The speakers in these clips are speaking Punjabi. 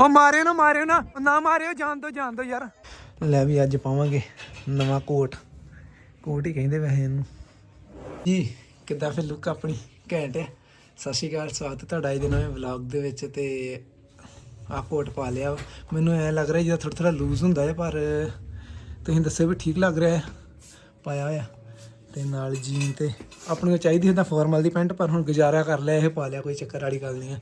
ਉਹ ਮਾਰਿਓ ਨਾ ਮਾਰਿਓ ਨਾ ਉਹ ਨਾ ਮਾਰਿਓ, ਜਾਣ ਦੋ ਜਾਣ ਦੋ ਯਾਰ। ਲੈ ਵੀ ਅੱਜ ਪਾਵਾਂਗੇ ਨਵਾਂ ਕੋਟ। ਕੋਟ ਹੀ ਕਹਿੰਦੇ ਵੈਸੇ ਇਹਨੂੰ। ਜੀ, ਕਿੱਦਾਂ ਫਿਰ ਲੁੱਕ ਆਪਣੀ? ਘੈਂਟ ਹੈ ਸਤਿ ਸ਼੍ਰੀ ਅਕਾਲ, ਸਵਾਗਤ ਤੁਹਾਡਾ ਇਹਦੇ ਨਵੇਂ ਵਲੌਗ ਦੇ ਵਿੱਚ ਤੇ ਆ ਕੋਟ ਪਾ ਲਿਆ ਮੈਨੂੰ ਐ ਲੱਗ ਰਿਹਾ ਜਿਵੇਂ ਥੋੜਾ ਥੋੜਾ ਲੂਜ਼ ਹੁੰਦਾ ਹੈ ਪਰ ਤੁਸੀਂ ਦੱਸਿਓ ਵੀ ਠੀਕ ਲੱਗ ਰਿਹਾ ਹੈ। ਪਾਇਆ ਹੋਇਆ। ਤੇ ਨਾਲ ਜੀਨ ਤੇ ਆਪਣੀ ਨੂੰ ਚਾਹੀਦੀ ਹੁੰਦਾ ਫਾਰਮਲ ਦੀ ਪੈਂਟ, ਪਰ ਹੁਣ ਗੁਜ਼ਾਰਾ ਕਰ ਲਿਆ ਇਹ, ਪਾ ਲਿਆ, ਕੋਈ ਚੱਕਰ ਵਾਲੀ ਗੱਲ ਨਹੀਂ ਆ।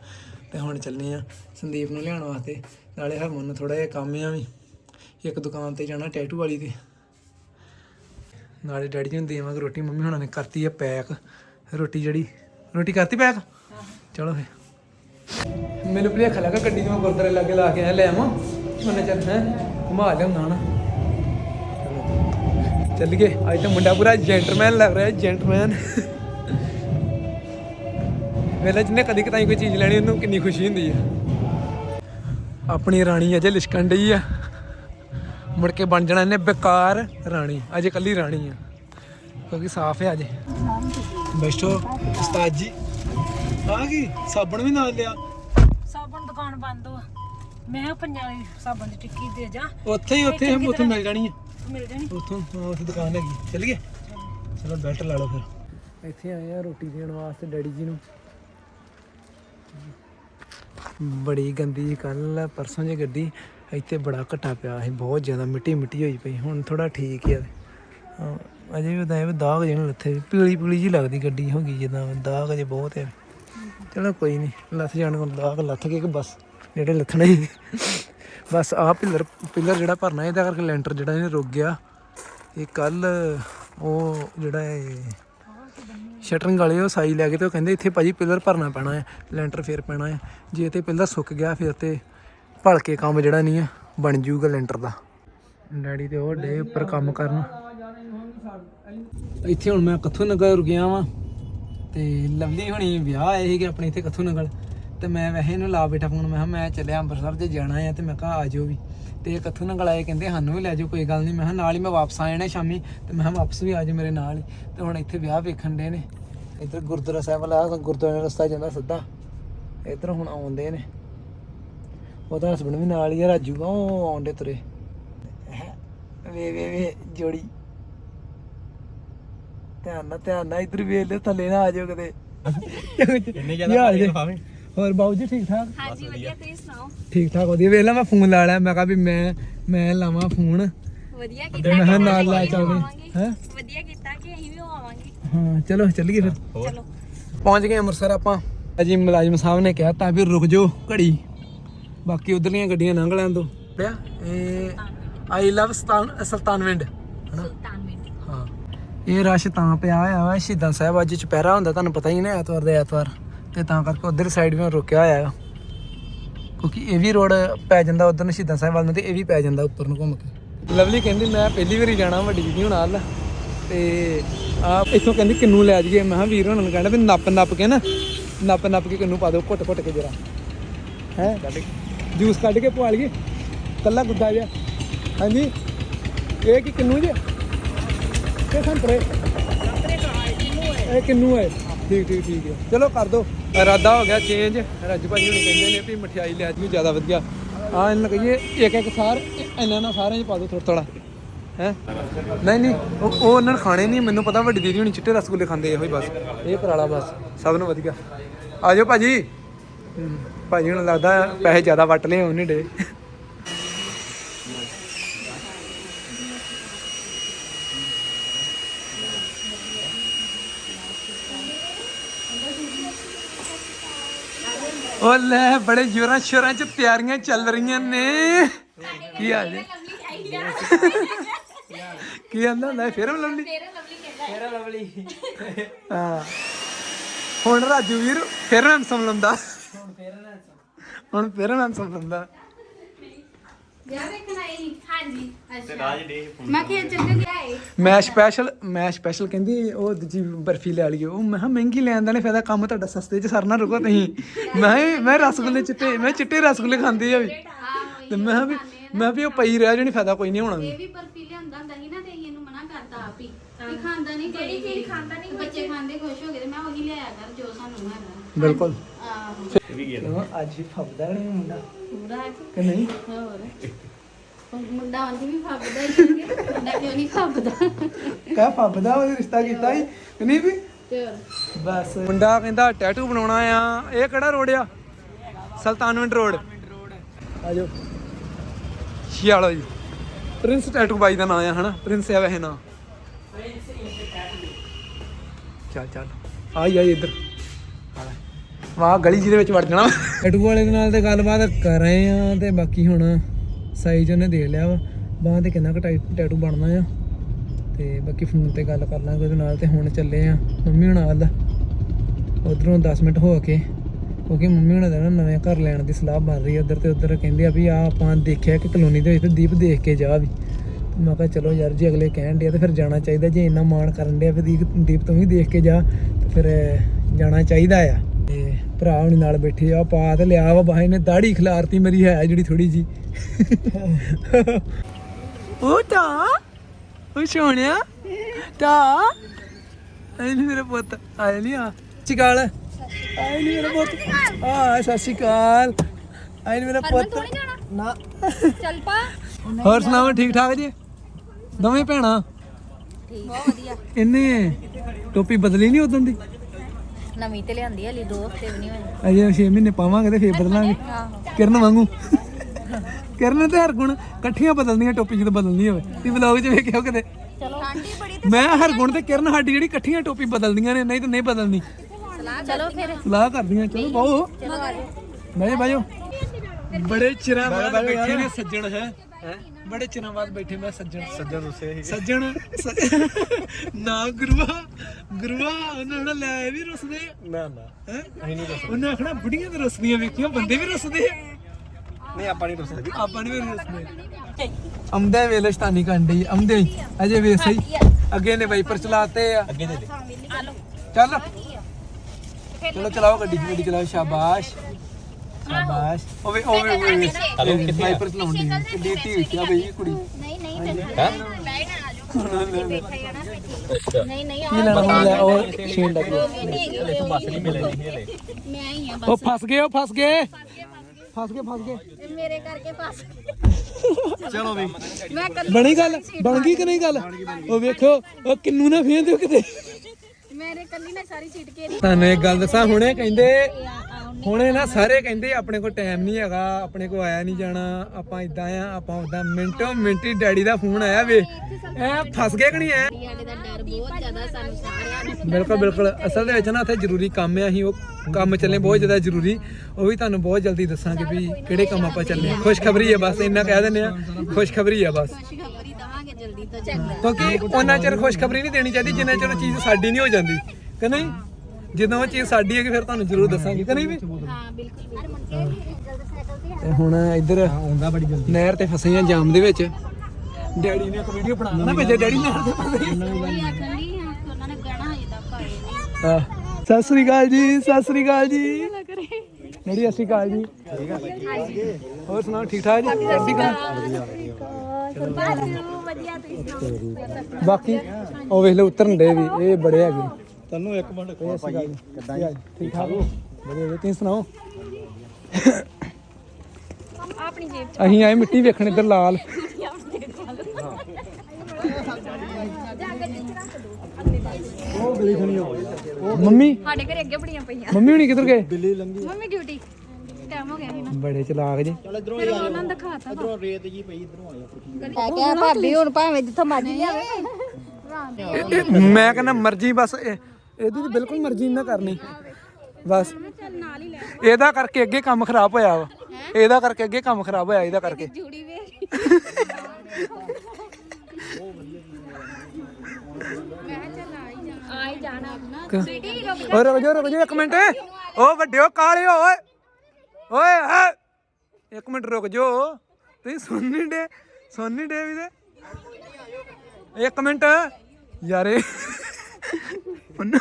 ਤੇ ਹੁਣ ਚੱਲੇ ਆ ਸੰਦੀਪ ਨੂੰ ਲਿਆਉਣ ਵਾਸਤੇ, ਨਾਲੇ ਹਰਮਨ ਨੂੰ ਥੋੜਾ ਜਿਹਾ ਕੰਮ ਆ ਵੀ, ਇੱਕ ਦੁਕਾਨ ਤੇ ਜਾਣਾ ਟੈਟੂ ਵਾਲੀ ਤੇ। ਨਾਲੇ ਡੈਡੀ ਜੀ ਨੂੰ ਦੇਵਾਂਗੇ ਰੋਟੀ, ਮੰਮੀ ਹੁਣਾਂ ਨੇ ਕਰਤੀ ਆ ਪੈਕ ਰੋਟੀ ਜਿਹੜੀ, ਰੋਟੀ ਕਰਤੀ ਪੈਕ ਚਲੋ ਫੇ ਮੈਨੂੰ ਭੁਲੇਖਾ ਲੱਗਾ ਗੱਡੀ 'ਚ ਮੈਂ ਗੁਰਦੁਆਰੇ ਲਾਗੇ ਲਾ ਕੇ ਆਇਆ, ਲੈ ਆਵਾਂ। ਉਹਨੇ ਚੱਲ ਹੈ ਘੁਮਾ ਲਿਆਉਂਦਾ ਨਾ ਚਲੋ ਚੱਲ ਗਏ। ਅੱਜ ਤਾਂ ਮੁੰਡਾ ਪੂਰਾ ਜੈਂਟਲਮੈਨ ਲੱਗ ਰਿਹਾ ਜੈਂਟਲਮੈਨ ਵੇਲੇ ਜਿਹਨੇ ਕਦੀ ਕਦਾਈ ਕੋਈ ਚੀਜ਼ ਲੈਣੀ ਉਹਨੂੰ ਕਿੰਨੀ ਖੁਸ਼ੀ ਹੁੰਦੀ ਹੈ ਆਪਣੀ ਰਾਣੀ ਅਜੇ ਲਿਸ਼ਕਣ ਡਈ ਆ। ਮੁੜ ਕੇ ਬਣ ਜਾਣਾ ਇਹਨੇ ਬੇਕਾਰ ਰਾਣੀ ਅਜੇ ਕੱਲੀ ਰਾਣੀ ਆ। ਕਿਉਂਕਿ ਸਾਫ਼ ਹੈ ਅਜੇ। ਬੈਠੋ ਉਸਤਾਦ ਜੀ। ਆ ਗਈ ਸਾਬਣ ਵੀ ਨਾਲ ਲਿਆ। ਸਾਬਣ ਦੁਕਾਨ ਬੰਦ ਵਾ ਮੈਂ ਪੰਜਾਬੀ ਸਾਬਣ ਦੀ ਟਿੱਕੀ ਦੇ ਜਾ। ਉੱਥੇ ਹੀ ਉੱਥੇ ਹੀ ਉੱਥੇ ਮਿਲ ਜਾਣੀ ਹੈ ਮਿਲ ਜਾਣੀ। ਉੱਥੋਂ ਹਾਂ, ਉੱਥੇ ਦੁਕਾਨ ਹੈਗੀ। ਚੱਲ ਗਏ। ਚਲੋ ਬੈਲਟ ਲਾ ਲਓ ਫਿਰ। ਇੱਥੇ ਆਏ ਆ ਰੋਟੀ ਦੇਣ ਵਾਸਤੇ ਡੈਡੀ ਜੀ ਨੂੰ। ਬੜੀ ਗੰਦੀ ਕੱਲ ਪਰਸੋਂ ਜੇ ਗੱਡੀ, ਇੱਥੇ ਬੜਾ ਘਟਾ ਪਿਆ ਸੀ, ਬਹੁਤ ਜ਼ਿਆਦਾ ਮਿੱਟੀ ਮਿੱਟੀ ਹੋਈ ਪਈ, ਹੁਣ ਥੋੜਾ ਠੀਕ ਆ। ਅਜੇ ਵੀ ਤਾਂ ਇਹ ਵੀ ਦਾਗ ਜਿਹਨੂੰ ਲੱਥੇ, ਪੀਲੀ ਪੀਲੀ ਜੀ ਲੱਗਦੀ ਗੱਡੀ ਹੋ ਗਈ ਜਿੱਦਾਂ, ਦਾਗ ਅਜੇ ਬਹੁਤ ਹੈ ਚਲੋ ਕੋਈ ਨਹੀਂ ਲੱਥ ਜਾਣ ਕੋਲ ਦਾਗ ਲੱਥ ਕੇ ਕਿ ਬਸ ਜਿਹੜੇ ਲੱਥਣੇ ਬਸ ਆਹ ਪਿੱਲਰ ਪਿੱਲਰ ਜਿਹੜਾ ਭਰਨਾ, ਇਹਦਾ ਕਰਕੇ ਲੈਂਟਰ ਜਿਹੜਾ ਇਹਨੇ ਰੁਕ ਗਿਆ। ਇਹ ਕੱਲ ਉਹ ਜਿਹੜਾ ਇਹ ਸ਼ਟਰਿੰਗ ਵਾਲੇ ਉਹ ਸਾਈ ਲੈ ਕੇ ਤੇ ਉਹ ਕਹਿੰਦੇ ਇੱਥੇ ਭਾਜੀ ਪਿੱਲਰ ਭਰਨਾ ਪੈਣਾ ਹੈ, ਲੈਂਟਰ ਫੇਰ ਪੈਣਾ ਹੈ। ਜੇ ਤੇ ਪਿੱਲਰ ਸੁੱਕ ਗਿਆ ਫਿਰ ਤੇ ਭਲ ਕੇ ਕੰਮ ਜਿਹੜਾ ਨਹੀਂ ਆ ਬਣ ਜੂਗਾ ਲੈਂਟਰ ਦਾ। ਡੈਡੀ ਤੇ ਉਹ ਡੇ ਉੱਪਰ ਕੰਮ ਕਰਨ। ਇੱਥੇ ਹੁਣ ਮੈਂ ਕੱਥੋਂ ਨਗਰ ਗਿਆ ਵਾਂ ਤੇ ਲਵਲੀ ਹੁਣੀ ਵਿਆਹ ਆਏ ਸੀਗੇ ਆਪਣੇ ਇੱਥੇ ਕੱਥੋਂ ਨਗਰ। ਤੇ ਮੈਂ ਵੈਸੇ ਇਹਨੂੰ ਲਾ ਬੈਠਾ ਫੋਨ ਮੈਂ ਕਿਹਾ ਮੈਂ ਚੱਲਿਆ ਅੰਮ੍ਰਿਤਸਰ ਜੇ ਜਾਣਾ ਆ ਤੇ ਮੈਂ ਕਿਹਾ ਆ ਜਾਓ ਵੀ। ਤੇ ਇਹ ਕੱਥੋਂ ਨਗਲ ਆਏ ਕਹਿੰਦੇ ਸਾਨੂੰ ਵੀ ਲੈ ਜਾਓ, ਕੋਈ ਗੱਲ ਨਹੀਂ। ਮੈਂ ਕਿਹਾ ਨਾਲ ਹੀ ਮੈਂ ਵਾਪਸ ਆ ਜਾਣਾ ਸ਼ਾਮੀ। ਤੇ ਮੈਂ ਕਿਹਾ ਵਾਪਸ ਵੀ ਆ ਜਾਓ ਮੇਰੇ ਨਾਲ ਹੀ। ਤੇ ਹੁਣ ਇੱਥੇ ਵਿਆਹ ਵੇਖਣ ਦੇ ਨੇ। ਇੱਧਰ ਗੁਰਦੁਆਰਾ ਸਾਹਿਬ ਵਾਲਾ ਗੁਰਦੁਆਰੇ ਦਾ ਰਸਤਾ ਜਾਂਦਾ ਸਿੱਧਾ। ਇੱਧਰ ਹੁਣ ਆਉਂਦੇ ਨੇ। ਉਹਦਾ ਹਸਬੰਡ ਵੀ ਨਾਲ ਹੀ ਆ ਰਾਜੂ ਉਹ ਆਉਂਦੇ ਤੁਰੇ। ਵੇ ਵੇ ਵੇ ਜੋੜੀ। ਧਿਆਨ ਨਾਲ ਧਿਆਨ ਨਾਲ ਇਧਰ ਵੇਖ ਲਿਓ ਥੱਲੇ ਨਾ ਆ ਜਾਓ ਕਦੇ। ਜ਼ਿਆਦਾ ਲਿਫਾਫੇ? ਹੋਰ ਬਾਬੂ ਜੀ ਠੀਕ ਠਾਕ? ਹਾਂਜੀ ਵਧੀਆ ਤੁਸੀਂ ਸੁਣਾਓ? ਠੀਕ ਠਾਕ ਵਧੀਆ। ਵੇਖ ਲਾ ਮੈਂ ਫੋਨ ਲਾ ਲਿਆ ਮੈਂ ਕਿਹਾ ਵੀ ਮੈਂ ਮੈਂ ਲਾਵਾਂ ਫੋਨ। ਵਧੀਆ ਤੇ ਮੈਂ ਕਿਹਾ ਨਾਲ ਲੈ ਚੱਲਦੇ ਹੈ? ਵਧੀਆ ਕੀਤਾ। ਹਾਂ ਚਲੋ ਚੱਲੀਏ ਫਿਰ। ਚਲੋ ਪਹੁੰਚ ਗਏ ਅੰਮ੍ਰਿਤਸਰ ਆਪਾਂ। ਅਜੀ ਮੁਲਾਜ਼ਮ ਸਾਹਿਬ ਨੇ ਕਿਹਾ ਤਾਂ ਵੀ ਰੁਕ ਜਾਓ ਘੜੀ। ਬਾਕੀ ਉਧਰਲੀਆਂ ਗੱਡੀਆਂ ਲੰਘ ਲੈਣ ਦੋ। ਇਹ ਆਈ ਲਵ ਸੁਲਤਾਨ ਸੁਲਤਾਨਵਿੰਡ ਹਨਾ? ਹਾਂ। ਇਹ ਰਸ਼ ਤਾਂ ਪਿਆ ਹੋਇਆ ਵਾ ਸ਼ਹੀਦਾਂ ਸਾਹਿਬ ਅੱਜ ਚੁਪਹਿਰਾ ਹੁੰਦਾ ਤੁਹਾਨੂੰ ਪਤਾ ਹੀ ਨਾ ਐਤਵਾਰ ਦੇ ਐਤਵਾਰ। ਤੇ ਤਾਂ ਕਰਕੇ ਉਧਰ ਸਾਈਡ ਵੀ ਰੁਕਿਆ ਹੋਇਆ ਕਿਉਂਕਿ ਇਹ ਵੀ ਰੋਡ ਪੈ ਜਾਂਦਾ ਉਧਰ ਨੂੰ ਸ਼ਹੀਦਾਂ ਸਾਹਿਬ ਵੱਲ ਨੂੰ ਤੇ ਇਹ ਵੀ ਪੈ ਜਾਂਦਾ ਉੱਪਰ ਨੂੰ ਘੁੰਮ ਕੇ। ਲਵਲੀ ਕਹਿੰਦੀ ਮੈਂ ਪਹਿਲੀ ਵਾਰੀ ਜਾਣਾ ਵੱਡੀ ਜੀ ਹੁਣ ਨਾਲ ਤੇ ਆ ਇੱਥੋਂ ਕਹਿੰਦੀ ਕਿੰਨੂ ਲੈ ਜਾਈਏ। ਮੈਂ ਕਿਹਾ ਵੀਰ ਹੁਣ ਨੂੰ ਕਹਿੰਦਾ ਵੀ ਨੱਪ ਨੱਪ ਕੇ ਨਾ ਨੱਪ ਨੱਪ ਕੇ ਕਿੰਨੂ ਪਾ ਦਿਓ ਘੁੱਟ ਘੁੱਟ ਕੇ ਜਰਾ। ਹੈ? ਜੂਸ ਕੱਢ ਕੇ ਪਵਾ ਲਈਏ ਕੱਲਾ ਗੁੱਦਾ ਜਿਹਾ। ਹਾਂਜੀ? ਇਹ ਕੀ ਕਿੰਨੂ ਜੇ? ਕਿ ਸੰਤਰੇ। ਇਹ ਕਿੰਨੂ ਹੈ ਠੀਕ ਠੀਕ ਠੀਕ ਹੈ ਚਲੋ ਕਰ ਦੋ। ਇਰਾਦਾ ਹੋ ਗਿਆ ਚੇਂਜ ਰਾਜੂ ਭਾਜੀ ਹੁਣ ਕਹਿੰਦੇ ਨੇ ਵੀ ਮਠਿਆਈ ਲੈ ਜੀ ਜ਼ਿਆਦਾ ਵਧੀਆ। ਆ ਇਹਨਾਂ ਕਹੀਏ ਇੱਕ ਇੱਕ ਸਾਰ ਇਹਨਾਂ ਨਾਲ ਸਾਰਿਆਂ 'ਚ ਪਾ ਦੋ ਥੋੜਾ ਥੋੜਾ ਹੈ? ਨਹੀਂ ਨਹੀਂ ਉਹ ਉਹ ਉਹਨਾਂ ਨੇ ਖਾਣੇ ਨਹੀਂ ਮੈਨੂੰ ਪਤਾ ਵੱਡੀ ਦੀਦੀ ਹੁਣੀ ਚਿੱਟੇ ਰਸਗੁੱਲੇ ਖਾਂਦੇ ਇਹੋ ਹੀ ਬਸ। ਇਹ ਕਰਾਲਾ ਬਸ। ਸਭ ਨੂੰ ਵਧੀਆ। ਆ ਜਾਓ ਭਾਜੀ। ਹਮ, ਭਾਜੀ ਨੂੰ ਲੱਗਦਾ ਪੈਸੇ ਜ਼ਿਆਦਾ ਵੱਟ ਲਏ ਉਹਨੇ ਡੇ। ਉਹ ਲੈ ਬੜੇ ਜੋਰਾਂ ਸ਼ੋਰਾਂ ਚ ਤਿਆਰੀਆਂ ਚੱਲ ਰਹੀਆਂ ਨੇ। ਕੀ ਹਾਲ ਹੈ? ਕੀ ਆਂਦਾ ਲੈ ਫੇਰ ਲਵਲੀ? ਫੇਰ ਲਵਲੀ ਹਾਂ। ਹੁਣ ਰਾਜੂ ਵੀਰ ਫੇਰ ਨਾ ਸੰਭਲਦਾ ਹੁਣ ਫੇਰ ਨਾ ਸੰਭਲਦਾ ਹਾਂਜੀ ਅੱਛਾ। ਡੇ ਮੈਂ ਕਿਹਾ ਚੱਲ ਗਿਆ ਏ ਮੈਂ ਸਪੈਸ਼ਲ ਮੈਂ ਸਪੈਸ਼ਲ ਕਹਿੰਦੀ ਉਹ ਦੂਜੀ ਬਰਫੀ ਲੈ ਲਈਓ ਉਹ ਮੈਂ ਕਿਹਾ ਮਹਿੰਗੀ ਲੈਣ ਦਾ ਨਹੀਂ ਫਾਇਦਾ ਕੰਮ ਤੁਹਾਡਾ ਸਸਤੇ ਚ ਸਰਨਾ ਰੁਕੋ ਤੁਸੀਂ। ਮੈਂ ਕਿਹਾ ਮੈਂ ਰਸਗੁੱਲੇ ਚਿੱਟੇ ਮੈਂ ਚਿੱਟੇ ਰਸਗੁੱਲੇ ਖਾਂਦੀ ਆ ਵੀ। ਤੇ ਮੈਂ ਕਿਹਾ ਵੀ ਮੈਂ ਵੀ ਉਹ ਪਈ ਰਹਿ ਜਣੀ ਫਾਇਦਾ ਕੋਈ ਨਹੀਂ ਹੋਣਾ। ਇਹ ਵੀ ਬਰਫੀ ਲਿਆਂਦਾ ਹੁੰਦਾ ਸੀ ਨਾ ਤੇ ਅਸੀਂ ਇਹਨੂੰ ਮਨਾ ਕਰਤਾ ਆਪ ਹੀ। ਇਹ ਖਾਂਦਾ ਨਹੀਂ ਜਿਹੜੀ ਚੀਜ਼ ਖਾਂਦਾ ਨਹੀਂ ਬੱਚੇ ਖਾਂਦੇ ਖੁਸ਼ ਹੋ ਗਏ ਤੇ ਮੈਂ ਉਹੀ ਲਿਆਇਆ ਕਰ ਜੋ ਸਾਨੂੰ ਹੈਗਾ ਬਿਲਕੁਲ। ਇਹ ਵੀ ਗਿਆ ਕਿਉਂ ਅੱਜ ਹੀ ਫੱਬਦਾ ਨਹੀਂ ਮੁੰਡਾ। ਪੂਰਾ ਕਿ ਨਹੀਂ? ਹੋਰ। ਮੁੰਡਾ ਆਂਦੀ ਵੀ ਫੱਬਦਾ ਹੀ ਨਹੀਂ ਮੁੰਡਾ ਕਿਉਂ ਨਹੀਂ ਫੱਬਦਾ? ਕਹ ਫੱਬਦਾ ਉਹ ਰਿਸ਼ਤਾ ਕੀਤਾ ਹੀ ਕਿ ਨਹੀਂ ਵੀ? ਤੇ ਹੋਰ। ਬਸ। ਮੁੰਡਾ ਕਹਿੰਦਾ ਟੈਟੂ ਬਣਾਉਣਾ ਆ। ਇਹ ਕਿਹੜਾ ਰੋਡ ਆ? ਸੁਲਤਾਨਵਿੰਡ ਰੋਡ ਆਜੋ। ਚਲੋ ਜੀ? ਪ੍ਰਿੰਸ ਟੈਟੂ ਬਾਈ ਦਾ ਨਾਮ ਆ ਹਨਾ? ਪ੍ਰਿੰਸ ਆ ਵੈਸੇ ਨਾਂ। ਚੱਲ ਚੱਲ। ਆਈ ਆਈ ਇੱਧਰ। ਵਾਹ ਗਲੀ ਜਿਹਦੇ ਵਿੱਚ ਵੜ ਜਾਣਾ। ਟੈਟੂ ਵਾਲੇ ਦੇ ਨਾਲ ਤੇ ਗੱਲਬਾਤ ਕਰ ਰਹੇ ਆ ਤੇ ਬਾਕੀ ਹੁਣ ਸਾਈਜ਼ ਉਹਨੇ ਦੇ ਲਿਆ ਵਾ। ਬਾਹਾਂ ਤੇ ਕਿੰਨਾ ਕੁ ਟੈਟੂ ਬਣਨਾ ਆ। ਤੇ ਬਾਕੀ ਫੋਨ ਤੇ ਗੱਲ ਕਰ ਲਾਂਗੇ ਉਹਦੇ ਨਾਲ ਤੇ ਹੁਣ ਚੱਲੇ ਆ। ਮੰਮੀ ਹੁਣਾਂ ਵੱਲ। ਉਧਰੋਂ 10 ਮਿੰਟ ਹੋ ਕੇ ਕਿਉਂਕਿ ਮੰਮੀ ਹੁਣਾਂ ਦਾ ਨਾ ਨਵੇਂ ਘਰ ਲੈਣ ਦੀ ਸਲਾਹ ਬਣ ਰਹੀ ਹੈ ਉਧਰ ਤੇ ਉਧਰ, ਕਹਿੰਦੇ ਆ ਵੀ ਆ ਆਪਾਂ ਦੇਖਿਆ ਕਿ ਕਲੋਨੀ ਦੇ ਵਿੱਚ ਤੇ ਦੀਪ ਦੇਖ ਕੇ ਜਾ ਵੀ। ਮੈਂ ਕਿਹਾ ਚਲੋ ਯਾਰ ਜੀ ਅਗਲੇ ਕਹਿਣ ਡਿਆ ਤੇ ਫਿਰ ਜਾਣਾ ਚਾਹੀਦਾ, ਜੇ ਇੰਨਾ ਮਾਣ ਕਰਨ ਡਿਆ ਵੀ ਦੀਪ ਤੂੰ ਵੀ ਦੇਖ ਕੇ ਜਾ, ਤੇ ਫਿਰ ਜਾਣਾ ਚਾਹੀਦਾ ਆ। ਤੇ ਭਰਾ ਹੁਣੀ ਨਾਲ ਬੈਠੇ ਆ, ਪਾ ਤੇ ਲਿਆ ਵਾ ਬਾਈ ਨੇ ਦਾੜੀ ਖਿਲਾਰਤੀ ਮੇਰੀ ਹੈ ਜਿਹੜੀ ਥੋੜੀ ਜੀ ਉਹ ਤਾਂ ਉਹ ਸੋਹਣਿਆ, ਤਾਂ। ਆਈ ਨੀ ਮੇਰਾ ਪੁੱਤ ਆਇਆ ਨਹੀਂ ਆ। ਚਿਕਾਲ ਆਈ ਨੀ ਮੇਰਾ ਪੁੱਤ। ਆ ਸਤਿ ਸ਼੍ਰੀ ਅਕਾਲ। ਆਈ ਨੀ ਮੇਰਾ ਪੁੱਤ। ਨਾ। ਚੱਲ ਪਾ। ਹੋਰ ਸੁਣਾਓ ਠੀਕ ਠਾਕ ਜੀ? ਦੋਵੇਂ ਭੈਣਾਂ? ਠੀਕ ਬਹੁਤ ਵਧੀਆ। ਇਹਨੇ ਟੋਪੀ ਬਦਲੀ ਨਹੀਂ ਉਦੋਂ ਦੀ? ਨਵੀਂ ਤੇ ਲਿਆਂਦੀ ਹਲੀ ਦੋ ਹਫ਼ਤੇ ਵੀ ਨਹੀਂ ਹੋਏ। ਅਜੇ 6 ਮਹੀਨੇ ਪਾਵਾਂਗੇ ਤੇ ਫੇਰ ਬਦਲਾਂਗੇ। ਕਿਰਨ ਵਾਂਗੂ। ਕਿਰਨ ਤੇ ਹਰਗੁਣ ਇਕੱਠੀਆਂ ਬਦਲਦੀਆਂ ਟੋਪੀ ਜਦੋਂ ਬਦਲਣੀ ਹੋਵੇ ਤੁਸੀਂ ਵਲੌਗ 'ਚ ਵੇਖਿਓ ਕਿਤੇ ਚਲੋ। ਠੰਡੀ ਬੜੀ ਮੈਂ ਹਰਗੁਣ ਤੇ ਕਿਰਨ ਸਾਡੀ ਜਿਹੜੀ ਇਕੱਠੀਆਂ ਟੋਪੀ ਬਦਲਦੀਆਂ ਨੇ ਨਹੀਂ ਤਾਂ ਨਹੀਂ ਬਦਲਣੀ। ਚਲੋ ਫਿਰ। ਸਲਾਹ ਕਰਦੀਆਂ ਚਲੋ ਬਹੁ। ਬਾਜੋ ਬਾਜੋ। ਬੜੇ ਚਿਰਾਂ ਬਾਅਦ ਬੈਠੇ ਨੇ ਸੱਜਣ ਹੈ? ਬੜੇ ਚਿਰਾਂ ਬਾਅਦ ਬੈਠੇ ਮੈਂ ਸੱਜਣ। ਸੱਜਣ ਰੁੱਸੇ ਸੀ ਸੱਜਣ ਨਾ ਗੁਰੂਆ ਗੁਰੂਆ ਉਹਨਾਂ ਨੇ ਲੈ ਵੀ ਰੁੱਸਦੇ। ਨਾ ਨਾ। ਹੈ? ਅਸੀਂ ਨਹੀਂ ਰੁੱਸੇ ਉਹਨਾਂ ਆਖਣਾ ਬੁੜੀਆਂ ਤੇ ਰੁੱਸਦੀਆਂ ਵੇਖੀਆਂ ਬੰਦੇ ਵੀ ਰੁੱਸਦੇ। ਨਹੀਂ ਆਪਾਂ ਨਹੀਂ ਰੁੱਸੇ ਆਪਾਂ ਨੇ ਵੀ ਰੁੱਸਦੇ। ਆਮਦੇ ਵੇਲੇ ਸ਼ਤਾਨੀ ਕੰਡੀ ਆਮਦੇ ਹੀ। ਅਜੇ ਵੇ ਸਹੀ। ਅੱਗੇ ਨੇ ਵਾਈਪਰ ਚਲਾਤੇ ਆ। ਅੱਗੇ ਦੇ ਚੱਲ। ਚਲੋ ਚਲਾਓ ਗੱਡੀ ਗੱਡੀ ਚਲਾਓ ਸ਼ਾਬਾਸ਼। ਸ਼ਾਬਾਸ਼। ਓਵੇ ਓਵੇ ਓਵੇ ਹਲੋ, ਕਿੱਥੇ? ਵਾਈਪਰ ਚਲਾਉਂਦੀ ਗੱਡੀ ਢੀ ਆ ਬਈ ਕੁੜੀ। ਨਹੀਂ ਨਹੀਂ ਫਿਰ। ਬੈਠਾ ਨਹੀਂ ਨਹੀਂ ਕੀ ਲੈਣਾ ਲੈ ਉਹ ਲੱਗ ਬੱਸ ਨਹੀਂ ਮਿਲਣੀ ਹਲੇ। ਮੈਂ ਹੀ ਆ ਉਹ ਫਸ ਗਏ ਉਹ ਫਸ ਗਏ। ਫਸ ਗਏ ਫਸ ਗਏ। ਮੇਰੇ ਕਰਕੇ ਫਸ ਚਲੋ ਵੀ। ਮੈਂ ਬਣੀ ਗੱਲ? ਬਣ ਗਈ ਕਿ ਨਹੀਂ ਗੱਲ? ਉਹ ਵੇਖੋ ਉਹ ਕਿੰਨੂ ਨਾ ਫੇਂਦੇ ਹੋ ਕਿਤੇ। ਮੇਰੇ ਕੱਲੀ ਨੇ ਸਾਰੀ ਸੀਟ ਘੇਰੀ ਤੁਹਾਨੂੰ ਇੱਕ ਗੱਲ ਦੱਸਾਂ ਹੁਣੇ ਕਹਿੰਦੇ ਹੁਣੇ ਨਾ ਸਾਰੇ ਕਹਿੰਦੇ ਆਪਣੇ ਕੋਲ ਟਾਈਮ ਨਹੀਂ ਹੈਗਾ ਆਪਣੇ ਕੋਲ ਆਇਆ ਨਹੀਂ ਜਾਣਾ ਆਪਾਂ ਇਦਾਂ ਆ ਆਪਾਂ ਉਦਾਂ ਮਿੰਟੋ ਮਿੰਟੀ ਡੈਡੀ ਦਾ ਫੋਨ ਆਇਆ ਵੇ। ਐ ਫਸ ਗਏ ਕਿ ਨਹੀਂ ਐ? ਸਾਡੇ ਦਾ ਡਰ ਬਹੁਤ ਜ਼ਿਆਦਾ ਸਾਨੂੰ ਸਾਰਿਆਂ ਨੂੰ। ਬਿਲਕੁਲ ਬਿਲਕੁਲ। ਅਸਲ ਦੇ ਵਿੱਚ ਨਾ ਉੱਥੇ ਜ਼ਰੂਰੀ ਕੰਮ ਆ ਅਸੀਂ ਉਹ ਕੰਮ ਚੱਲੇ ਬਹੁਤ ਜ਼ਿਆਦਾ ਜ਼ਰੂਰੀ। ਉਹ ਵੀ ਤੁਹਾਨੂੰ ਬਹੁਤ ਜਲਦੀ ਦੱਸਾਂਗੇ ਵੀ ਕਿਹੜੇ ਕੰਮ ਆਪਾਂ ਚੱਲੇ ਖੁਸ਼ਖਬਰੀ ਹੈ ਬਸ ਇੰਨਾ ਕਹਿ ਦਿੰਦੇ ਆ। ਖੁਸ਼ਖਬਰੀ ਹੈ ਬਸ। ਜਲਦੀ ਤੋਂ ਚੰਗਾ ਕਿਉਂਕਿ ਉਹਨਾਂ ਚਿਰ ਖੁਸ਼ਖਬਰੀ ਨਹੀਂ ਦੇਣੀ ਚਾਹੀਦੀ ਜਿੰਨਾ ਚਿਰ ਉਹ ਚੀਜ਼ ਸਾਡੀ ਨਹੀਂ ਹੋ ਜਾਂਦੀ। ਕਿ ਨਹੀਂ? ਜਦੋਂ ਉਹ ਚੀਜ਼ ਸਾਡੀ ਹੈਗੀ ਫਿਰ ਤੁਹਾਨੂੰ ਜ਼ਰੂਰ ਦੱਸਾਂਗੇ ਕਿ ਨਹੀਂ ਵੀ? ਹਾਂ ਬਿਲਕੁਲ ਤੇ ਹੁਣ ਇੱਧਰ ਆਉਂਦਾ ਬੜੀ ਜਲਦੀ। ਨਹਿਰ ਤੇ ਫਸੇ ਆ ਜਾਮ ਦੇ ਵਿੱਚ। ਡੈਡੀ ਨੇ ਇੱਕ ਵੀਡੀਓ ਬਣਾ ਨਾ ਭੇਜੇ ਡੈਡੀ ਨਹਿਰ ਤੇ ਫਸੇ। ਕੋਈ ਆਖਣ ਨਹੀਂ ਉਹਨਾਂ ਨੇ ਕਹਿਣਾ ਹਜੇ ਤੱਕ ਆਏ ਨਹੀਂ। ਆ ਸਤਿ ਸ੍ਰੀ ਅਕਾਲ ਜੀ ਸਤਿ ਸ੍ਰੀ ਅਕਾਲ ਜੀ। ਸਤਿ ਸ੍ਰੀ ਅਕਾਲ ਜੀ। ਹੋਰ ਸੁਣਾਓ ਠੀਕ ਠਾਕ ਜੀ? ਚੜ੍ਹਦੀ ਕਲਾ ਬਾਕੀ ਉਹ ਵੇਖ ਲਓ ਉਤਰਨ ਦੇ ਵੀ ਇਹ ਬੜੇ ਹੈਗੇ। ਤੈਨੂੰ ਇੱਕ ਮਿੰਟ ਸ੍ਰੀ ਅਕਾਲ ਕਿੱਦਾਂ ਠੀਕ ਠਾਕ। ਹੋ ਵਧੀਆ ਵਧੀਆ। ਤੁਸੀਂ ਸੁਣਾਓ? ਆਪਣੀ ਜੇਬ ਅਸੀਂ ਆਏ ਮਿੱਟੀ ਵੇਖਣ ਇੱਧਰ ਲਾਲ। ਮੰਮੀ? ਸਾਡੇ ਘਰੇ ਅੱਗੇ ਬੜੀਆਂ ਪਈਆਂ। ਮੰਮੀ ਹੁਣੀ ਕਿੱਧਰ ਗਏ? ਮੰਮੀ ਡਿਊਟੀ ਟਾਈਮ ਹੋ ਗਿਆ ਸੀ ਨਾ। ਬੜੇ ਚਲਾਕ ਜੇ। ਫਿਰ ਉਹਨਾਂ ਨੇ ਦਿਖਾਤਾ ਇਧਰੋਂ ਰੇਤ ਜੀ ਪਈ ਇਧਰੋਂ ਆਇਆ ਮੈਂ ਕਿਹਾ ਭਾਬੀ ਹੁਣ ਭਾਵੇਂ ਜਿੱਥੋਂ ਮਰਜ਼ੀ ਲਿਆਵੇ ਮੈਂ ਕਹਿੰਦਾ ਮਰਜ਼ੀ ਬਸ ਇਹ- ਇਹਦੀ ਤਾਂ ਬਿਲਕੁਲ ਮਰਜ਼ੀ ਨਾ ਕਰਨੀ। ਬਸ। ਇਹਦਾ ਕਰਕੇ ਅੱਗੇ ਕੰਮ ਖਰਾਬ ਹੋਇਆ ਵਾ। ਇਹਦਾ ਕਰਕੇ ਅੱਗੇ ਕੰਮ ਖਰਾਬ ਹੋਇਆ ਇਹਦਾ ਕਰਕੇ। ਜੂੜੀ ਵੇ ਆ ਹੀ ਜਾਣਾ ਆਪਣਾ ਸਿਟੀ ਰੁਕ ਓਏ ਰੁਕ ਜਾ ਰੁਕ ਜਾ ਇੱਕ ਮਿੰਟ। ਓ ਵੱਡਿਓ ਕਾਲਿਓ ਓਏ। ਓਏ, ਹੈ। ਇੱਕ ਮਿੰਟ ਰੁਕ ਜੋ ਤੁਸੀਂ ਸੋਨੀ ਨਹੀਂ ਡੇ ਸੁਣ ਡੇ ਵੀ ਦੇ। ਇੱਕ ਮਿੰਟ। ਯਾਰੇ ਉਹਨੂੰ-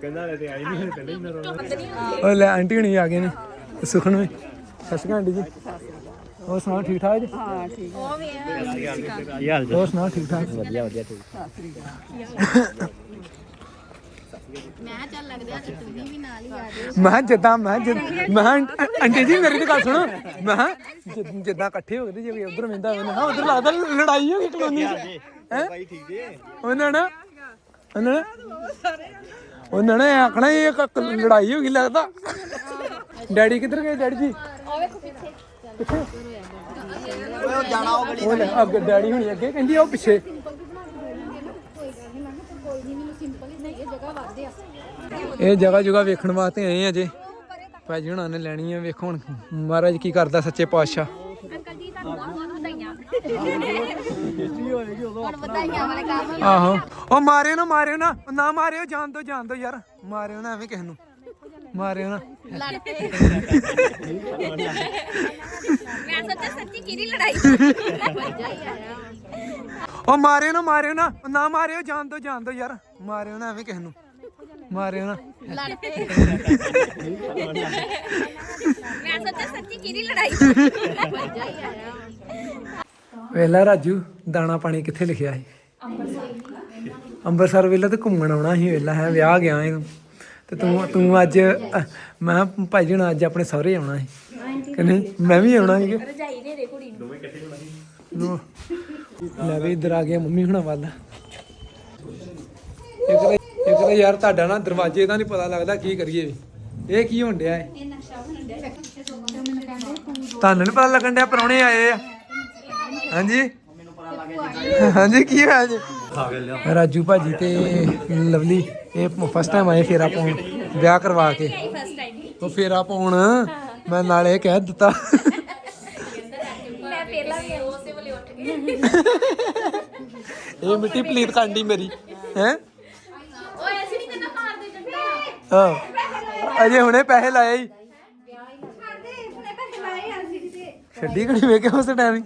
ਕਹਿੰਦਾ ਲੈ ਤੇ ਆਈ ਨਹੀਂ ਪਹਿਲੇ ਹੀ ਨਾ ਰੋਣਾ ਲੈ, ਆਂਟੀ ਹੁਣੀ ਆ ਗਏ ਨੇ। ਸੁਖਣ ਵੀ। ਸਤਿ ਸ਼੍ਰੀ ਅਕਾਲ ਆਂਟੀ ਜੀ। ਹੋਰ ਸੁਣਾਓ, ਠੀਕ ਠਾਕ ਜੀ? ਹਾਂ ਠੀਕ ਕੀ ਹਾਲ ਹੋਰ ਸੁਣਾਓ, ਠੀਕ ਠਾਕ? ਵਧੀਆ ਵਧੀਆ ਠੀਕ ਮੈਂ ਕਿਹਾ ਚੱਲ ਲੱਗਦਾ ਤੇ ਤੁਸੀਂ ਵੀ ਨਾਲ ਹੀ ਆ ਜਾਓ ਮੈਂ ਕਿਹਾ ਜਿੱਦਾਂ, ਮੈਂ ਕਿਹਾ ਮੈਂ ਕਿਹਾ ਆਂਟੀ ਜੀ, ਮੇਰੀ ਤਾਂ ਗੱਲ ਸੁਣੋ। ਮੈਂ ਕਿਹਾ ਜਿ- ਜਿੱਦਾਂ ਇਕੱਠੇ ਹੋ ਗਏ ਤੇ ਜੇ ਉਧਰ ਵੇਂਦਾ ਹੋਵੇ ਨਾ ਉਧਰ ਲੱਗਦਾ ਲੜਾਈ ਹੋ ਗਈ ਕਲੋਨੀ ਚ। ਹੈ? ਭਾਈ ਠੀਕ ਜੀ ਉਹਨਾਂ ਨੇ ਉਹਨਾਂ ਨੇ ਉਹਨਾਂ ਨੇ ਆਖਣਾ ਇਹ ਇੱਕ ਲੜਾਈ ਹੋ ਗਈ ਲੱਗਦਾ। ਡੈਡੀ ਕਿੱਧਰ ਗਏ, ਡੈਡੀ ਜੀ? ਆ ਵੇਖੋ ਜਾਣਾ ਉਹ ਉਹ ਲੈ, ਅੱਗੇ ਡੈਡੀ ਹੁਣੀ ਅੱਗੇ ਕਹਿੰਦੀ ਉਹ ਪਿੱਛੇ ਇਹ ਜਗ੍ਹਾ ਜੁਗਾ ਵੇਖਣ ਵਾਸਤੇ ਆਏ ਆ ਜੇ। ਭਾਜੀ ਹੁਣਾਂ ਨੇ ਲੈਣੀ ਆ ਵੇਖੋ ਹੁਣ ਮਹਾਰਾਜ ਕੀ ਕਰਦਾ ਸੱਚੇ ਪਾਤਸ਼ਾਹ। ਆਹੋ। ਉਹ ਮਾਰਿਓ ਨਾ ਮਾਰਿਓ ਨਾ। ਨਾ ਮਾਰਿਓ ਜਾਣ ਦੋ ਜਾਣ ਦੋ ਯਾਰ। ਮਾਰਿਓ ਨਾ ਐਵੇਂ ਕਿਸੇ ਨੂੰ। ਮਾਰਿਓ ਨਾ। ਲੜ ਪਏ ਮੈਂ ਸੱਚਾ ਸੱਚੀ ਕਿਹਦੀ ਲੜਾਈ ਉਹ ਮਾਰਿਓ ਨਾ ਮਾਰਿਓ ਨਾ। ਉਹ ਨਾ ਮਾਰਿਓ ਜਾਣ ਦੋ ਜਾਣ ਦੋ ਯਾਰ। ਮਾਰਿਓ ਨਾ ਐਵੇਂ ਕਿਸੇ ਨੂੰ। ਮਾਰਿਓ ਨਾ। ਲੜ ਪਏ ਮੈਂ ਸੱਚਾ ਸੱਚੀ ਕਿਹਦੀ ਲੜਾਈ ਵੇਲਾ ਰਾਜੂ ਦਾਣਾ ਪਾਣੀ ਕਿੱਥੇ ਲਿਖਿਆ ਸੀ? ਅੰਮ੍ਰਿਤਸਰ ਵੇਲਾ ਤੇ ਘੁੰਮਣ ਆਉਣਾ ਸੀ ਵੇਲਾ ਹੈ। ਵਿਆਹ ਗਿਆ ਏ ਤੂੰ ਤੇ ਤੂੰ ਅੱਜ ਮੈਂ ਕਿਹਾ ਭਾਈ ਜੀ ਹੁਣ ਅੱਜ ਆਪਣੇ ਸਹੁਰੇ ਆਉਣਾ ਸੀ। ਕਿ ਨਹੀਂ ਮੈਂ ਵੀ ਆਉਣਾ ਸੀ ਰਜਾਈ ਦੇ ਦੇ ਕੁੜੀ ਨੂੰ। ਨੂੰ ਲੈ ਵੀ ਇੱਧਰ ਆ ਗਿਆ ਮੰਮੀ ਹੁਣਾਂ ਵੱਲ। ਇੱਕ ਤਾਂ ਇੱਕ ਤਾਂ ਯਾਰ ਤੁਹਾਡਾ ਨਾ ਦਰਵਾਜ਼ੇ ਦਾ ਨਹੀਂ ਪਤਾ ਲੱਗਦਾ ਕੀ ਕਰੀਏ। ਵੀ ਇਹ ਕੀ ਹੋਣ ਡਿਆ ਹੈ ਤੁਹਾਨੂੰ ਨਹੀਂ ਪਤਾ ਲੱਗਣ ਡਿਆ ਪਰੌਣੇ ਆਏ ਆ। ਹਾਂਜੀ? ਹਾਂਜੀ ਕੀ ਹੋਇਆ ਜੀ? ਰਾਜੂ ਭਾਜੀ ਤੇ ਲਵਲੀ ਇਹ ਫਸਟ ਟਾਈਮ ਆਏ ਫੇਰਾ ਪਾਉਣ ਵਿਆਹ ਕਰਵਾ ਕੇ। ਫਸਟ ਟਾਈਮ ਉਹ ਫੇਰਾ ਪਾਉਣ ਮੈਂ ਨਾਲੇ ਕਹਿ ਦਿੱਤਾ। ਮੈਂ ਪਹਿਲਾਂ ਵੀ ਉਸੇ ਵੇਲੇ ਉੱਠ ਕੇ। ਇਹ ਮਿੱਟੀ ਪਲੀਤ ਕਾਂਡੀ ਮੇਰੀ ਹੈ? ਓਏ ਅਸੀਂ ਨਹੀਂ ਕਹਿੰਦਾ ਮਾਰ ਦੇ ਡੰਡਾ ਹਾਂ ਅਜੇ ਹੁਣੇ ਪੈਸੇ ਲਾਏ ਹੀ। ਛੱਡੀ ਕਣੀ ਵੇਖ ਕੇ ਉਸ ਟਾਈਮ ਹੀ।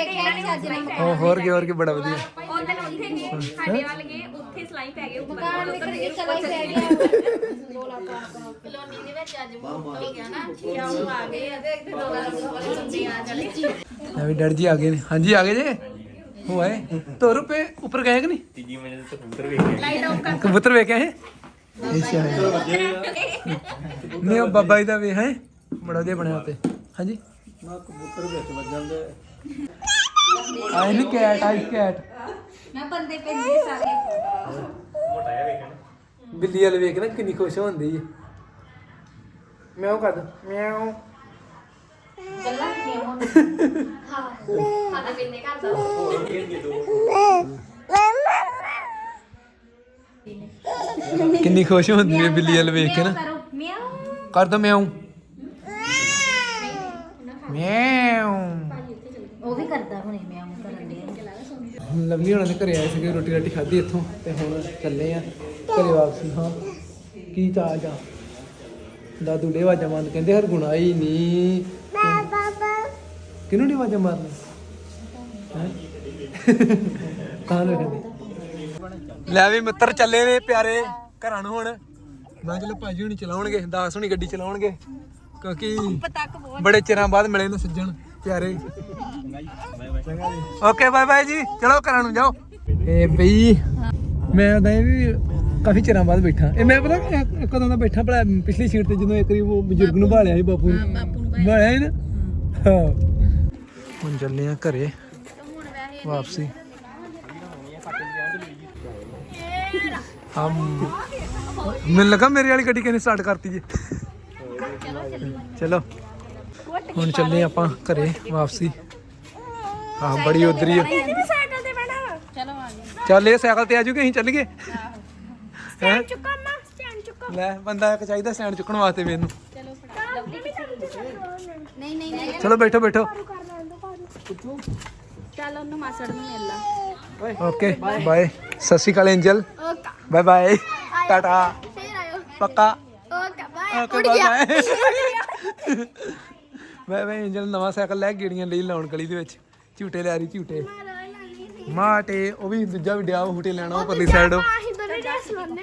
ਵੇਖਿਆ ਨਹੀਂ ਅੱਜ ਨਹੀਂ ਉਹ ਹੋਰ ਕੀ ਹੋਰ ਕੀ ਬੜਾ ਵਧੀਆ। ਉਹ ਦਿਨ ਉੱਥੇ ਗਏ ਸਾਡੇ ਵੱਲ ਗਏ ਉੱਥੇ ਸਲਾਈ ਪੈ ਗਈ ਉੱਪਰ ਮਕਾਨ ਵੇਖਣ ਕੇ ਚਲਾ ਹੀ ਪੈ ਗਿਆ ਰੋਲਾ ਪਾ ਪਾ ਕਲੋਨੀ ਦੇ ਵਿੱਚ ਅੱਜ ਬਹੁਤ ਹੋ ਗਿਆ ਨਾ ਛਿਆ ਉਹ ਆ ਗਏ ਆ ਤੇ ਇੱਥੇ ਰੋਲਾ ਵਾਲੇ ਸੁਣਦੇ ਆ ਚਲੇ ਲੈ ਵੀ ਡੈਡ ਜੀ ਆ ਗਏ ਨੇ। ਹਾਂਜੀ ਆ ਗਏ ਜੇ? ਹੋ ਆਏ। ਤੋ ਰੁਪਏ ਉੱਪਰ ਗਏ ਕਿ ਨਹੀਂ? ਤੀਜੀ ਮੰਜ਼ਿਲ ਤੇ ਕਬੂਤਰ ਵੇਖ ਲਾਈਟ ਆਫ ਕਰ। ਕਬੂਤਰ ਵੇਖ ਆਏ? ਅੱਛਾ। ਨਹੀਂ ਉਹ ਬਾਬਾ ਜੀ ਦਾ ਵੇ ਹੈ? ਬੜਾ ਵਧੀਆ ਬਣਿਆ ਉੱਤੇ ਹਾਂਜੀ। ਨਾ ਕਬੂਤਰ ਵਿੱਚ ਵੱਜਣ ਦੇ ਆਈ ਨਹੀਂ ਕੈਟ ਆਈ ਕੈਟ। ਮੈਂ ਬੰਦੇ ਪੈਂਦੇ ਸਾਰੇ। ਮੋਟਾ ਜਿਹਾ ਵੇਖਣ ਬਿੱਲੀ ਵਾਲੇ ਵੇਖ ਨਾ ਕਿੰਨੀ ਖੁਸ਼ ਹੁੰਦੀ ਹੈ ਮਿਆਉ ਕਰ ਦੋ ਮਿਆਉ। ਗੱਲਾਂ ਕਿਉਂ ਹੋਣ? ਹਾਂ ਸਾਡੇ ਪਿੰਡੇ ਘਰ ਦਾ ਕਿੰਨੀ ਖੁਸ਼ ਹੁੰਦੀ ਹੈ ਬਿੱਲੀ ਵਾਲੇ ਵੇਖ ਕੇ ਨਾ। ਕਰੋ ਮਿਆਉ। ਕਰ ਦੋ ਮਿਆਉ। ਮਿਆਉ। ਉਹ ਵੀ ਕਰਦਾ ਹੁਣੇ ਮਿਆਉ ਕਰਨ ਦੇ ਲਵਲੀ ਹੋਣਾ ਦੇ ਘਰੇ ਆਏ ਸੀਗੇ ਰੋਟੀ ਰਾਟੀ ਖਾਧੀ ਇੱਥੋਂ ਤੇ ਹੁਣ ਚੱਲੇ ਆ। ਘਰੇ ਵਾਪਸੀ ਹਾਂ। ਕੀ ਚਾਹ ਜਾ ਦਾਦੂ ਡੇ ਵਾਜਾ ਮਾਰਨ ਕਹਿੰਦੇ ਹਰ ਗੁਣਾ ਹੀ ਨਹੀਂ ਕਿਹਨੂੰ ਡੀ ਵਾਜਾ ਮਾਰਨ? ਤਾਂ ਲੈ ਕਹਿੰਦੇ ਲੈ ਵੀ ਮਿੱਤਰ ਚੱਲੇ ਨੇ ਪਿਆਰੇ ਘਰਾਂ ਨੂੰ ਹੁਣ। ਮੈਂ ਚਲੋ ਭਾਜੀ ਹੁਣੀ ਚਲਾਉਣਗੇ ਦਾਸ ਹੁਣੀ ਗੱਡੀ ਚਲਾਉਣਗੇ ਕਿਉਂਕਿ ਬੜੇ ਚਿਰਾਂ ਬਾਅਦ ਮਿਲੇ ਨੇ ਸੱਜਣ ਪਿਆਰੇ। ਓਕੇ ਬਾਏ ਬਾਏ ਜੀ। ਚਲੋ ਘਰਾਂ ਨੂੰ ਜਾਓ। ਇਹ ਬਈ ਮੈਂ ਤਾਂ ਇਹ ਵੀ ਕਾਫੀ ਚਿਰਾਂ ਬਾਅਦ ਬੈਠਾ। ਇਹ ਮੈਂ ਪਤਾ ਕਿ ਕਦੋਂ ਦਾ ਬੈਠਾ ਭਲਾ ਪਿਛਲੀ ਸੀਟ ਤੇ ਜਦੋਂ ਇੱਕ ਵਾਰੀ ਉਹ ਬਜ਼ੁਰਗ ਨੂੰ ਭਾਲਿਆ ਸੀ ਬਾਪੂ ਨੂੰ। ਭਾਲਿਆ। ਸੀ ਨਾ? ਹਾਂ। ਹੁਣ ਚੱਲੇ ਆ ਘਰੇ ਵਾਪਸੀ। ਹਮ। ਮੈਨੂੰ ਲੱਗਾ ਮੇਰੇ ਵਾਲੀ ਗੱਡੀ ਕਿਨੇ ਸਟਾਰਟ ਕਰਤੀ ਜੀ। ਚਲੋ ਹੁਣ ਚੱਲੇ ਆਪਾਂ ਘਰੇ ਵਾਪਸੀ। ਹਾਂ ਬੜੀ ਉਧਰੀ ਆ। ਸਾਈਕਲ ਤੇ ਬੈਠਾ ਚਲੋ ਆ ਗਏ ਚੱਲ ਇਹ ਸਾਈਕਲ ਤੇ ਆ ਜੂਗੇ ਅਸੀਂ ਚੱਲ ਗਏ ਹੈ? ਚੁੱਕਾ ਨਾ ਸਟੈਂਡ ਚੁੱਕਾ। ਲੈ ਬੰਦਾ ਇੱਕ ਚਾਹੀਦਾ ਸਟੈਂਡ ਚੁੱਕਣ ਵਾਸਤੇ ਮੈਨੂੰ। ਨਹੀਂ ਨਹੀਂ ਨਹੀਂ ਚਲੋ ਬੈਠੋ ਬੈਠੋ। ਚੱਲ ਉਹਨੂੰ ਮਾਸੜ ਨੂੰ ਮਿਲ ਲਾ। Okay bye. ਸਤਿ ਸ਼੍ਰੀ ਅਕਾਲ ਐਂਜਲ ਓਕੇ। ਬਾਏ ਬਾਏ ਟਾਟਾ ਫੇਰ ਆਇਓ। ਪੱਕਾ। Okay bye. Okay bye bye bye bye Angel ਨਵਾਂ ਸਾਈਕਲ ਲੈ ਕੇ ਗੇੜੀਆਂ ਲਈ ਲਾਉਣ ਗਲੀ ਦੇ ਵਿੱਚ। ਝੂਟੇ ਲੈ ਰਹੀ ਝੂਟੇ। ਮਾਟੇ ਉਹ ਵੀ ਦੂਜਾ ਵੀ ਡਿਆ ਉਹ ਹੂਟੇ ਲੈਣਾ ਉਹ ਪਰਲੀ ਸਾਈਡ ਆਹੀ ਦੋਨੇ ਡਰੈਸ ਲਾਉਣੇ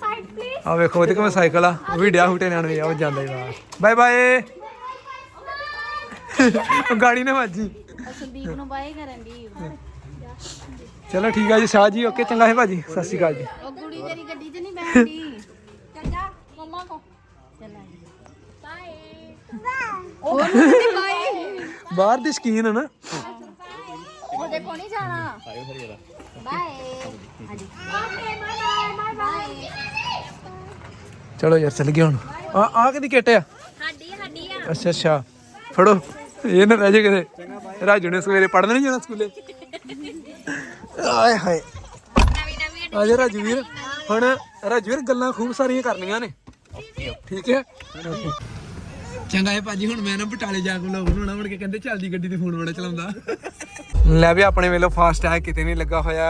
ਸਾਈਡ ਪਲੀਜ਼ ਆ। ਵੇਖੋ ਉਹਦੇ ਕੋਲ ਸਾਈਕਲ ਆ। ਉਹ ਵੀ ਡਿਆ ਹੂਟੇ ਲੈਣ ਵੀ ਆ ਉਹ ਜਾਂਦਾ ਹੀ ਬਾਏ ਬਾਏ ਉਹ ਗਾੜੀ ਨਾ ਵੱਜੀ ਸੰਦੀਪ ਨੂੰ ਬਾਏ ਕਰਨ ਦੀ ਚਲੋ ਠੀਕ ਆ ਜੀ ਸ਼ਾਹ ਜੀ ਓਕੇ ਚੰਗਾ ਹੈ ਭਾਜੀ। ਸਤਿ ਸ਼੍ਰੀ ਅਕਾਲ ਜੀ। ਉਹ ਕੁੜੀ ਤੇਰੀ ਗੱਡੀ 'ਚ ਨਹੀਂ ਬੈਠਦੀ। ਚੱਲ ਜਾ ਮੰਮਾ ਕੋ। ਚੱਲ। ਆ ਬਾਏ ਉਹਨੂੰ ਨਹੀਂ ਬਾਏ। ਬਾਹਰ ਦੀ ਸ਼ਕੀਨ ਹੈ ਨਾ। ਉਹਦੇ ਕੋ ਨਹੀਂ ਜਾਣਾ। ਆਇਓ ਫਿਰ ਜਰਾ ਬਾਏ। ਹਾਂਜੀ ਬਾਏ ਬਾਏ ਬਾਏ ਚਲੋ ਯਾਰ ਚੱਲ ਗਏ ਹੁਣ। ਆ ਆ ਕਿਹਦੀ ਕਿੱਟ ਆ? ਸਾਡੀ ਸਾਡੀ ਆ। ਅੱਛਾ ਅੱਛਾ। ਫੜੋ। ਇਹ ਨਾ ਰਹਿ ਜੇ ਕਿਤੇ। ਰਾਜੂ ਨੇ ਸਵੇਰੇ ਪੜ੍ਹਨ ਨਹੀਂ ਜਾਣਾ ਸਕੂਲੇ। ਆਏ ਹਾਏ। ਆ ਜਾ ਰਾਜੂ ਵੀਰ ਹੁਣ ਰਾਜੂ ਵੀਰ ਗੱਲਾਂ ਖੂਬ ਸਾਰੀਆਂ ਕਰਨੀਆਂ ਨੇ। ਠੀਕ ਹੈ? ਚੰਗਾ ਹੈ ਭਾਜੀ ਹੁਣ ਮੈਂ ਨਾ ਬਟਾਲੇ ਜਾ ਕੇ ਲੋਕ ਬਣਾਉਣਾ ਮੁੜ ਕੇ ਕਹਿੰਦੇ ਚੱਲਦੀ ਗੱਡੀ ਤੇ ਫੋਨ ਬੜਾ ਚਲਾਉਂਦਾ। ਲੈ ਵੀ ਆਪਣੇ ਵੇਲੋ ਫਾਸਟ ਟੈਗ ਕਿਤੇ ਨਹੀਂ ਲੱਗਾ ਹੋਇਆ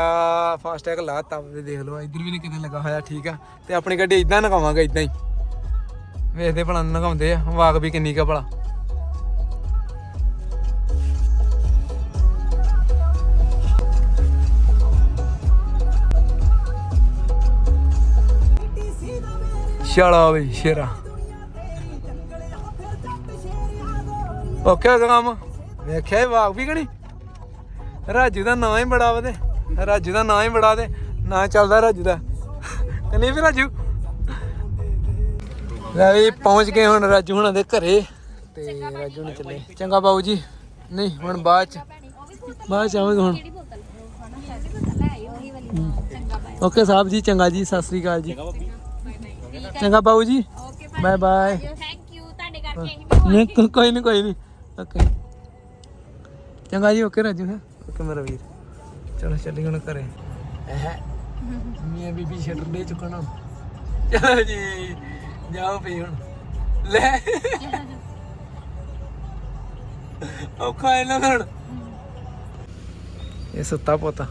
ਫਾਸਟ ਟੈਗ ਲਾਤਾ ਵੀ ਦੇਖ ਲਓ ਇੱਧਰ ਵੀ ਨਹੀਂ ਕਿਤੇ ਲੱਗਾ ਹੋਇਆ ਠੀਕ ਆ। ਤੇ ਆਪਣੀ ਗੱਡੀ ਇਦਾਂ ਨਗਾਵਾਂਗੇ ਇਦਾਂ ਹੀ। ਵੇਖਦੇ ਭਲਾ ਨਗਾਉਂਦੇ ਆ ਵਾਕ ਵੀ ਕਿੰਨੀ ਕਾ ਭਲਾ। ਸ਼ਾਲਾ ਬਈ ਸ਼ੇਰਾ। ਓਕੇ ਹੋ ਗਿਆ ਕੰਮ ਵੇਖਿਆ ਇਹ ਵਾਕ ਵੀ ਕਣੀ ਰਾਜੂ ਦਾ ਨਾਂ ਹੀ ਬੜਾ ਵਧੇ ਰਾਜੂ ਦਾ ਨਾਂ ਹੀ ਬੜਾ ਦੇ ਨਾਂ ਚੱਲਦਾ ਰਾਜੂ ਦਾ। ਕਿ ਨਹੀਂ ਵੀ ਰਾਜੂ? ਲੈ ਵੀ ਪਹੁੰਚ ਗਏ ਹੁਣ ਰਾਜੂ ਹੁਣਾਂ ਦੇ ਘਰੇ। ਤੇ ਰਾਜੂ ਨੇ ਚੱਲੇ। ਚੰਗਾ ਬਾਬੂ ਜੀ। ਨਹੀਂ ਹੁਣ ਬਾਅਦ ਚ। ਬਾਅਦ ਚ ਆਵਾਂਗੇ ਹੁਣ। ਓਕੇ ਸਾਹਿਬ ਜੀ ਚੰਗਾ ਜੀ। ਸਤਿ ਸ੍ਰੀ ਅਕਾਲ ਜੀ। ਚੰਗਾ ਬਾਬੂ ਜੀ। ਬਾਏ ਬਾਏ ਥੈਂਕ ਯੂ ਤੁਹਾਡੇ ਕਰਕੇ ਅਸੀਂ ਨਹੀਂ ਕੋਈ ਨਹੀਂ ਕੋਈ ਨਹੀਂ। ਓਕੇ ਚੰਗਾ ਜੀ ਓਕੇ ਰਾਜੂ ਹੈ? ਓਕੇ ਮੇਰਾ ਵੀਰ। ਚਲੋ ਚੱਲੀ ਹੁਣ ਘਰੇ। ਹੈ? ਮੀਆਂ ਬੀਬੀ ਸ਼ਟਰ ਦੇ ਚੁੱਕਣਾ। ਚਲੋ ਜੀ ਜਾਓ ਪਈ ਹੁਣ। ਲੈ। ਔਖਾ ਇਹਨਾਂ ਦਾ ਹੁਣ ਇਹ ਸੁੱਤਾ ਪੋਤਾ।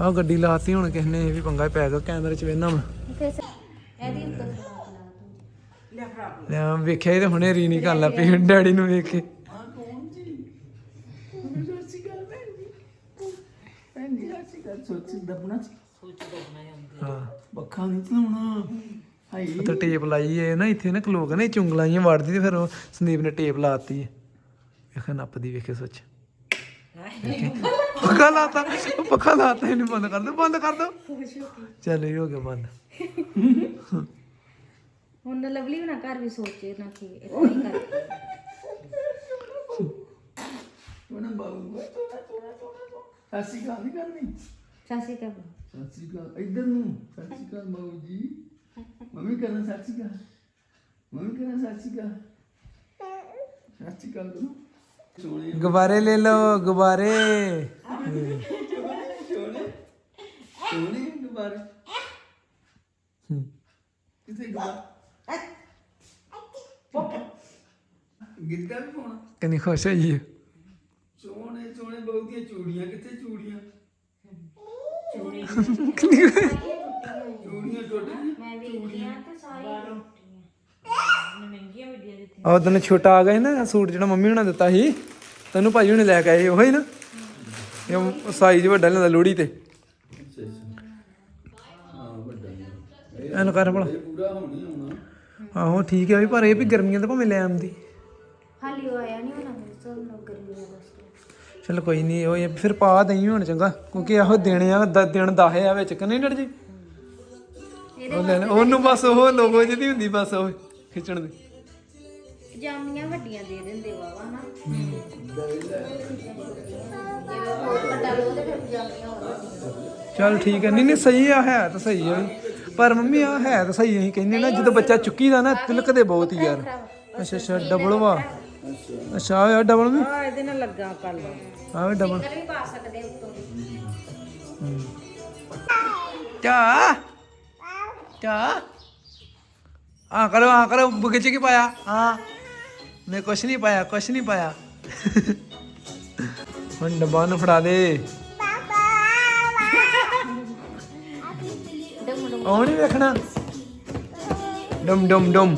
ਆਹ ਗੱਡੀ ਲਾਤੀ ਹੁਣ ਕਿਸ ਨੇ ਇਹ ਵੀ ਪੰਗਾ ਪੈ ਗਿਆ ਕੈਮਰੇ 'ਚ ਵੇਨਾ ਮੈਂ ਇਹਦੀ ਉੱਤੋਂ ਲੈ ਆ ਵੇਖਿਆ ਇਹ ਤੇ ਹੁਣੇ ਰੀ ਨਹੀਂ ਕਰ ਲਾ ਪਈ ਡੈਡੀ ਨੂੰ ਵੇਖ ਕੇ। ਹਾਂ ਬੱਖਾ ਨਹੀਂ ਚਲਾਉਣਾ। ਹਾਈ ਉਹ ਤਾਂ ਟੇਪ ਲਾਈ ਏ ਨਾ ਇੱਥੇ ਨਾ ਕਲੋਕ ਨੇ ਚੁੰਗਲਾਂ ਜਿਹੀਆਂ ਵੜਦੀ ਤੇ ਫਿਰ ਉਹ ਸੰਦੀਪ ਨੇ ਟੇਪ ਲਾਤੀ ਏ। ਵੇਖ ਨੱਪਦੀ ਵੇਖੇ ਸੱਚ। ਪੱਖਾ ਲਾਤਾ ਉਹ ਪੱਖਾ ਲਾਤਾ ਇਹਨੂੰ ਬੰਦ ਕਰ ਦੋ ਬੰਦ ਕਰ ਦੋ। ਚੱਲ ਇਹ ਹੋ ਗਿਆ ਬੰਦ। ਹੁਣ ਨਾ ਲਵਲੀ ਹੋਣਾ ਘਰ ਵੀ ਸੋਚੇ ਨਾ ਕਿ ਇਦਾਂ ਹੀ ਕਰ ਉਹਨਾਂ ਬਾਬੂ ਸਾਸੀ ਕਾ ਨਹੀਂ ਕਰਨੀ? ਸਾਸੀ ਕਰ ਸਾਸੀ ਕਾ ਇੱਧਰ ਨੂੰ। ਸਾਸੀ ਕਾ ਬਾਬੂ ਜੀ ਮੰਮੀ ਕਰਨਾ ਸਾਸੀ ਕਾ ਮੰਮੀ ਕਰਨਾ ਸਾਸੀ ਕਾ ਸਾਸੀ ਕਾ ਕਰੋ। ਸੋਹਣੇ ਗੁਬਾਰੇ ਲੈ ਲਓ ਗੁਬਾਰੇ। ਸੋਹਣੇ ਸੋਹਣੇ ਗੁਬਾਰੇ? ਹੂੰ। ਕਿਥੇ ਗੁਬਾਰ ਗਿੱਧਾ ਵੀ ਪਾਉਣਾ। ਕਿੰਨੀ ਖੁਸ਼ ਹੋਈ ਏ ਸੋਹਣੇ ਸੋਹਣੇ ਬਹੁਤੀਆਂ ਚੂੜੀਆਂ ਕਿੱਥੇ ਚੂੜੀਆਂ? ਚੂੜੀਆਂ ਟੁੱਟ ਗਈਆਂ। ਮੈਂ ਵੇਖੀਆਂ ਤੇ ਸਾਰੀ ਉਹ ਦਿਨ ਛੋਟਾ ਆ ਗਿਆ ਸੀ ਨਾ ਸੂਟ ਜਿਹੜਾ ਮੰਮੀ ਹੁਣਾਂ ਦਿੱਤਾ ਸੀ ਤੈਨੂੰ ਭਾਈ ਹੁਣੇ ਲੈ ਕੇ ਆਏ ਉਹ ਹੀ ਨਾ। ਇਹ ਸਾਈਜ਼ ਵੱਡਾ ਲੈਂਦਾ ਲੋੜੀ ਤੇ। ਅੱਛਾ ਅੱਛਾ ਹਾਂ ਵੱਡਾ। ਹੀ ਆ। ਇਹਨੂੰ ਕਰ ਭਲਾ। ਇਹ ਪੂਰਾ ਹੋਣੀ ਹੋਣਾ ਆਹੋ ਠੀਕ ਹੈ ਵੀ ਪਰ ਇਹ ਵੀ ਗਰਮੀਆਂ ਤਾਂ ਭਾਵੇਂ ਲੈ ਆਉਂਦੀ। ਹਾਲੀ ਉਹ ਆਇਆ ਨਹੀਂ ਬਸ ਚਲ ਕੋਈ ਨਹੀਂ ਉਹ ਇਹ ਫਿਰ ਪਾ ਦਈ ਹੁਣ ਚੰਗਾ ਕਿਉਂਕਿ ਇਹੋ ਦਿਨ ਆ ਦ- ਦਿਨ 10 ਆ ਵਿੱਚ ਕਿ ਨਹੀਂ ਡੜ ਜੀ? ਉਹ ਲੈ ਲੈ, ਉਹਨੂੰ ਬਸ ਉਹ ਲੋਗੋ ਜਿਹਦੀ ਹੁੰਦੀ ਬਸ ਉਹ ਖਿੱਚਣ ਦੀ। ਪਜਾਮੀਆਂ ਵੱਡੀਆਂ ਦੇ ਦਿੰਦੇ ਵਾਵਾ ਨਾ। ਜਿਵੇਂ ਕੋਟ ਵੱਡਾ ਲਓ ਤੇ ਫਿਰ ਪਜਾਮੀਆਂ ਹੋਰ ਵੱਡੀਆਂ ਚਲ ਠੀਕ ਹੈ ਨਹੀਂ ਨਹੀਂ ਸਹੀ ਆ ਹੈ ਤਾਂ ਸਹੀ ਆ। ਪਰ ਮੰਮੀ ਆ ਹੈ ਤਾਂ ਸਹੀ ਅਸੀਂ ਕਹਿੰਦੇ ਨਾ ਜਦੋਂ ਬੱਚਾ ਚੁੱਕੀ ਦਾ ਨਾ ਤਿਲਕਦੇ ਬਹੁਤ ਹੀ ਯਾਰ। ਅੱਛਾ ਅੱਛਾ ਡਬਲ ਵਾ ਅੱਛਾ ਆ ਡਬਲ ਵੀ? ਆ ਇਹਦੇ ਨਾਲ ਲੱਗਾ ਕੱਲ। ਆ ਵੀ ਡਬਲ ਵੀ ਪਾ ਸਕਦੇ ਉੱਤੋਂ। ਚਾ। ਚਾ। ਆ ਕਰੋ ਆ ਕਰੋ ਬਗੀਚੇ ਕੀ ਪਾਇਆ? ਹਾਂ। ਮੈਂ ਕੁਛ ਨਹੀਂ ਪਾਇਆ ਕੁਛ ਨਹੀਂ ਪਾਇਆ। ਹੁਣ ਡੱਬਾ ਨੂੰ ਫੜਾ ਦੇ। ਨਹੀਂ ਵੇਖਣਾ। ਡਮ ਡਮ ਡਮ।